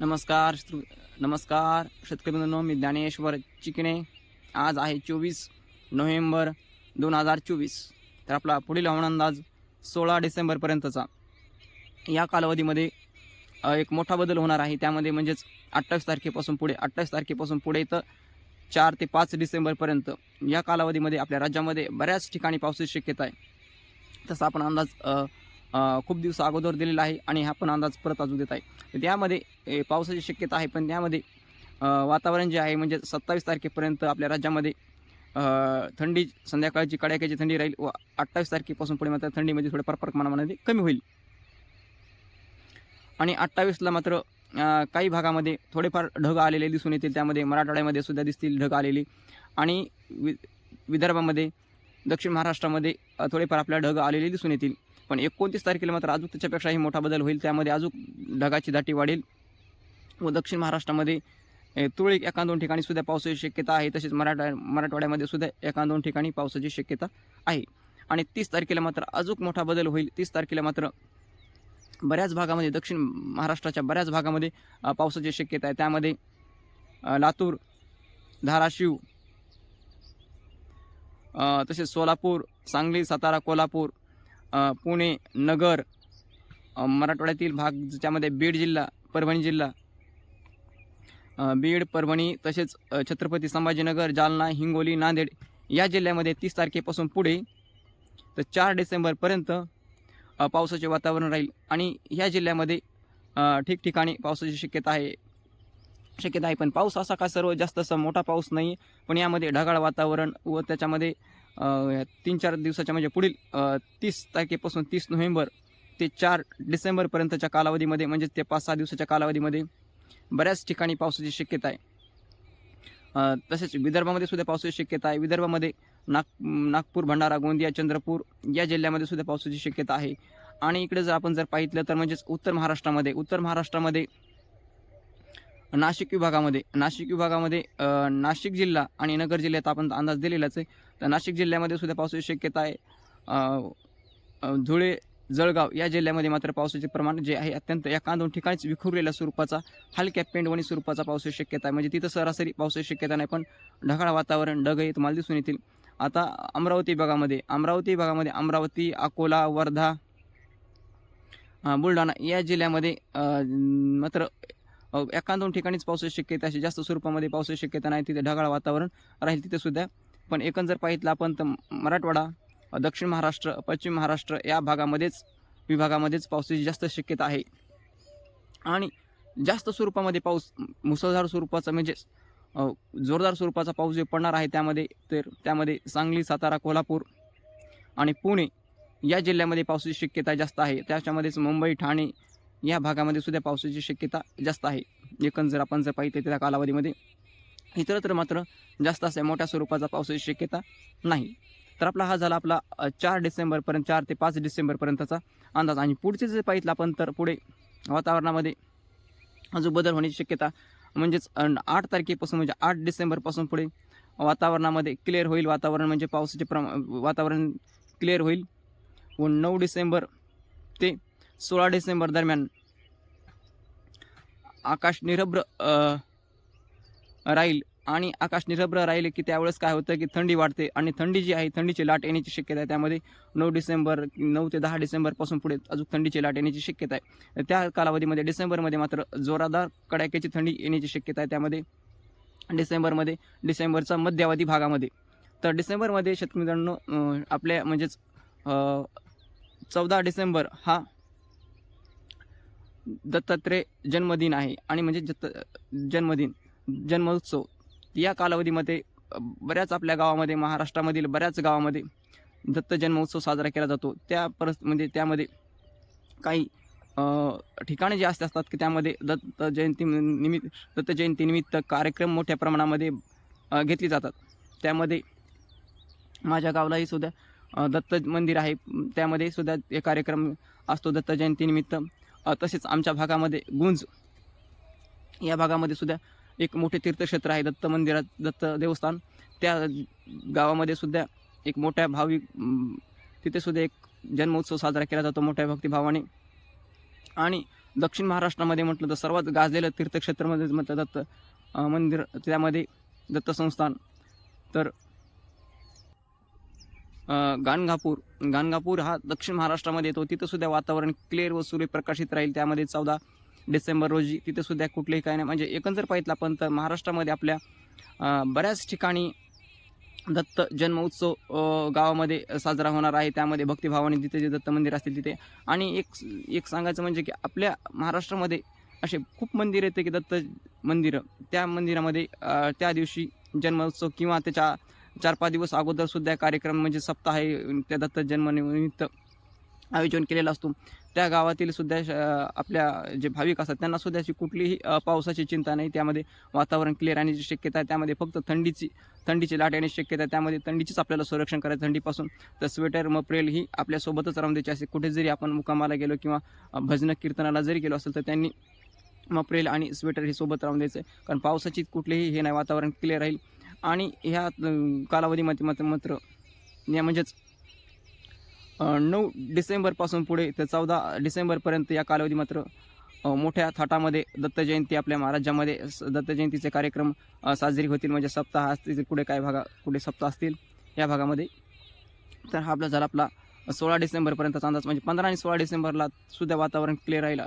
नमस्कार श्रु- नमस्कार शेतकरी बंधूंनो मी ज्ञानेश्वर चिकणे. आज आहे चोवीस नोव्हेंबर दोन हजार चोवीस. तर आपला पुढील हवामान अंदाज सोळा डिसेंबरपर्यंतचा या कालावधीमध्ये एक मोठा बदल होणार आहे. त्यामध्ये म्हणजेच अठ्ठावीस तारखेपासून पुढे अठ्ठावीस तारखेपासून पुढे तर चार ते पाच डिसेंबरपर्यंत या कालावधीमध्ये आपल्या राज्यामध्ये बऱ्याच ठिकाणी पावसाची शक्यता आहे. तसा आपण अंदाज खूप दिवस अगोदर दिलेला आहे आणि हा पण अंदाज परत अजून देत आहे. तर त्यामध्ये पावसाची शक्यता आहे पण त्यामध्ये वातावरण जे आहे म्हणजे सत्तावीस तारखेपर्यंत आपल्या राज्यामध्ये थंडी संध्याकाळची कडाक्याची थंडी राहील व अठ्ठावीस तारखेपासून पुढे मात्र थंडीमध्ये थोड्याफार प्रमाणामध्ये कमी होईल. आणि अठ्ठावीसला मात्र काही भागामध्ये थोडेफार ढग आलेले दिसून येतील. त्यामध्ये मराठवाड्यामध्ये सुद्धा दिसतील ढग आलेले. आणि वि विदर्भामध्ये दक्षिण महाराष्ट्रामध्ये थोडेफार आपल्या ढग आलेले दिसून येतील. पण एकोणतीस तारखेला मात्र अजून त्याच्यापेक्षाही मोठा बदल होईल. त्यामध्ये अजून ढगाची दाटी वाढेल व दक्षिण महाराष्ट्रामध्ये ए, तुरळक एका दोन ठिकाणी सुद्धा पावसाची शक्यता आहे. तसेच मराठा मराठवाड्यामध्ये सुद्धा एका दोन ठिकाणी पावसाची शक्यता आहे. आणि तीस तारखेला मात्र अजून मोठा बदल होईल. तीस तारखेला मात्र बऱ्याच भागामध्ये दक्षिण महाराष्ट्राच्या बऱ्याच भागामध्ये पावसाची शक्यता आहे. त्यामध्ये लातूर धाराशिव तसेच सोलापूर सांगली सातारा कोल्हापूर पुणे नगर मराठवाड्यातील भाग ज्यामध्ये बीड जिल्हा परभणी जिल्हा बीड परभणी तसेच छत्रपती संभाजीनगर जालना हिंगोली नांदेड या जिल्ह्यामध्ये तीस तारखेपासून पुढे तर चार डिसेंबरपर्यंत पावसाचे वातावरण राहील. आणि ह्या जिल्ह्यामध्ये ठिकठिकाणी पावसाची शक्यता आहे. शक्यता आहे पण पाऊस असा का सर्व जास्त असा मोठा पाऊस नाही पण यामध्ये ढगाळ वातावरण व त्याच्यामध्ये तीन चार दिवसाच्या म्हणजे पुढील तीस तारखेपासून तीस नोव्हेंबर ते चार डिसेंबरपर्यंतच्या कालावधीमध्ये म्हणजे ते पाच सहा दिवसाच्या कालावधीमध्ये बऱ्याच ठिकाणी पावसाची शक्यता आहे. तसेच विदर्भामध्ये सुद्धा पावसाची शक्यता आहे. विदर्भामध्ये नाग नागपूर भंडारा गोंदिया चंद्रपूर या जिल्ह्यामध्ये सुद्धा पावसाची शक्यता आहे. आणि इकडे जर आपण जर पाहितलं तर म्हणजेच उत्तर महाराष्ट्रामध्ये उत्तर महाराष्ट्रामध्ये नाशिक विभागामध्ये नाशिक विभागामध्ये नाशिक जिल्हा आणि नगर जिल्ह्यात आपण अंदाज दिलेलाच आहे. तर नाशिक जिल्ह्यामध्ये सुद्धा पावसाची शक्यता आहे. धुळे जळगाव या जिल्ह्यामध्ये मात्र पावसाचे प्रमाण जे आहे अत्यंत एका दोन ठिकाणीच विखुरलेल्या स्वरूपाचा हलक्या पेंडवणी स्वरूपाचा पावसाची शक्यता आहे. म्हणजे तिथं सरासरी पावसाची शक्यता नाही पण ढगाळ वातावरण ढगही तुम्हाला दिसून येतील. आता अमरावती भागामध्ये अमरावती भागामध्ये अमरावती अकोला वर्धा बुलढाणा या जिल्ह्यामध्ये मात्र एका दोन ठिकाणीच पावसाची शक्यता अशी जास्त स्वरूपामध्ये पावसाची शक्यता नाही. तिथे ढगाळ वातावरण राहील तिथे सुद्धा. पण एकंदर जर पाहितलं आपण तर मराठवाडा दक्षिण महाराष्ट्र पश्चिम महाराष्ट्र या भागामध्येच विभागामध्येच पावसाची जास्त शक्यता आहे. आणि जास्त स्वरूपामध्ये पाऊस मुसळधार स्वरूपाचा म्हणजेच जोरदार स्वरूपाचा पाऊस जे पडणार आहे त्यामध्ये तर त्यामध्ये सांगली सातारा कोल्हापूर आणि पुणे या जिल्ह्यामध्ये पावसाची शक्यता जास्त आहे. त्याच्यामध्येच मुंबई ठाणे या भागामध्ये सुद्धा पावसाची शक्यता जास्त आहे. एकंदर जर आपण जर पाहिजे त्या कालावधीमध्ये इतरत्र मात्र जास्त असे मोठ्या स्वरूपाचा पावसाची शक्यता नाही. तर आपला हा झाला आपला चार डिसेंबरपर्यंत चार ते पाच डिसेंबरपर्यंतचा अंदाज. आणि पुढचे जर पाहितलं आपण तर पुढे वातावरणामध्ये अजून बदल होण्याची शक्यता म्हणजेच आठ तारखेपासून म्हणजे आठ डिसेंबरपासून पुढे वातावरणामध्ये क्लिअर होईल. वातावरण म्हणजे पावसाचे प्रमा वातावरण क्लिअर होईल. व नऊ डिसेंबर ते सोळा डिसेंबर दरम्यान आकाश निरभ्र राहील आणि आकाश निरभ्र राहिले की त्यावेळेस काय होतं की थंडी वाढते आणि थंडी जी आहे थंडीची लाट येण्याची शक्यता आहे. त्यामध्ये नऊ डिसेंबर नऊ ते दहा डिसेंबरपासून पुढे अजून थंडीची लाट येण्याची शक्यता आहे. त्या कालावधीमध्ये डिसेंबरमध्ये मात्र जोरादार कडाक्याची थंडी येण्याची शक्यता आहे. त्यामध्ये डिसेंबरमध्ये डिसेंबरचा मध्यावधी भागामध्ये. तर डिसेंबरमध्ये शेतकरी मित्रांनो आपल्या म्हणजेच चौदा डिसेंबर हा दत्तात्रय जन्मदिन आहे आणि म्हणजे दत्त जन्मदिन जन्मोत्सव या कालावधीमध्ये बऱ्याच आपल्या गावामध्ये महाराष्ट्रामधील बऱ्याच गावामध्ये दत्त जन्मोत्सव साजरा केला जातो. त्या परस म्हणजे त्यामध्ये काही ठिकाणं ठिकाणे जे असते असतात की त्यामध्ये दत्त जयंती निमित्त दत्त जयंतीनिमित्त कार्यक्रम मोठ्या प्रमाणामध्ये घेतली जातात. त्यामध्ये माझ्या गावालाही सुद्धा दत्त मंदिर आहे. त्यामध्ये सुद्धा एक कार्यक्रम असतो दत्त जयंतीनिमित्त तसेच आमच्या भागामध्ये गुंज या भागामध्ये सुद्धा एक मोठे तीर्थक्षेत्र आहे दत्त मंदिरात दत्त देवस्थान. त्या गावामध्ये सुद्धा एक मोठ्या भाविक तिथेसुद्धा तिथे सुद्धा एक जन्मोत्सव साजरा केला जातो मोठ्या भक्तिभावाने. आणि दक्षिण महाराष्ट्रामध्ये म्हटलं तर सर्वात गाजलेलं तीर्थक्षेत्रामध्ये म्हटलं म्हणजे दत्त मंदिर त्यामध्ये दत्त संस्थान. तर गाणगापूर. गाणगापूर हा दक्षिण महाराष्ट्रामध्ये येतो. तिथंसुद्धा वातावरण क्लिअर व सूर्यप्रकाशित राहील. त्यामध्ये चौदा डिसेंबर रोजी तिथेसुद्धा कुठलेही काय नाही. म्हणजे एकंदर पाहितलं आपण तर महाराष्ट्रामध्ये आपल्या बऱ्याच ठिकाणी दत्त जन्मोत्सव गावामध्ये साजरा होणार आहे. त्यामध्ये भक्तिभावाने तिथे जे दत्त मंदिर असतील तिथे. आणि एक एक सांगायचं म्हणजे की आपल्या महाराष्ट्रामध्ये असे खूप मंदिर येते की दत्त मंदिरं. त्या मंदिरामध्ये त्या दिवशी जन्मोत्सव किंवा त्याच्या चार पाच दिवस अगोदर सुद्धा कार्यक्रम म्हणजे सप्ताह आहे त्या दत्त जन्मनिमित्त आयोजन केलेला असतो. त्या गावातील सुद्धा आपल्या जे भाविक असतात त्यांना सुद्धा अशी कुठलीही पावसाची चिंता नाही. त्यामध्ये वातावरण क्लिअर राहण्याची शक्यता आहे. त्यामध्ये फक्त थंडीची थंडीची लाट येण्याची शक्यता आहे. त्यामध्ये थंडीचीच आपल्याला संरक्षण करायचं थंडीपासून तर स्वेटर मप्रेल ही आपल्यासोबतच राहून द्यायची असते कुठे जरी आपण मुकामाला गेलो किंवा भजन कीर्तनाला जरी गेलो असेल तर त्यांनी मप्रेल आणि स्वेटर हे सोबत राहून द्यायचं आहे. कारण पावसाची कुठलेही हे नाही. वातावरण क्लिअर राहील. आणि ह्या कालावधीमध्ये मात्र मात्र या म्हणजेच नऊ डिसेंबरपासून पुढे ते चौदा डिसेंबरपर्यंत या कालावधी मात्र मोठ्या थाटामध्ये दत्त जयंती आपल्या महाराज्यामध्ये दत्त जयंतीचे कार्यक्रम साजरी होतील. म्हणजे सप्ताह असतील कुठे काय भागा कुठे सप्ताह असतील या भागामध्ये. तर हा आपला झाला आपला सोळा डिसेंबरपर्यंतचा अंदाज. म्हणजे पंधरा आणि सोळा डिसेंबरला सुद्धा वातावरण क्लिअर राहील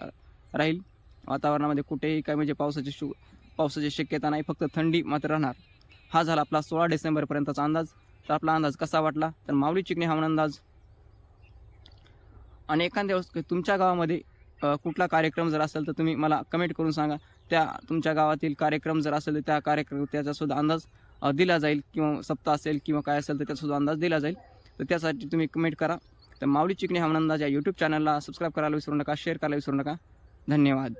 राहील. वातावरणामध्ये कुठेही काय म्हणजे पावसाची शु पावसाची शक्यता नाही. फक्त थंडी मात्र राहणार. हा झाला आपला सोळा डिसेंबरपर्यंतचा अंदाज. तर आपला अंदाज कसा वाटला? तर माऊली चिकणे हा अंदाज. आणि एखाद्या वेळेस तुमच्या गावामध्ये कुठला कार्यक्रम जर असेल तर तुम्ही मला कमेंट करून सांगा. त्या तुमच्या गावातील कार्यक्रम जर असेल तर त्या कार्यक्रम त्याचासुद्धा अंदाज दिला जाईल किंवा सप्ताह असेल किंवा काय असेल तर त्याचासुद्धा अंदाज दिला जाईल. तर त्यासाठी तुम्ही कमेंट करा. तर माऊली चिकणे हा अंदाज या यूट्यूब चॅनलला सबस्क्राईब करायला विसरू नका शेअर करायला विसरू नका. धन्यवाद.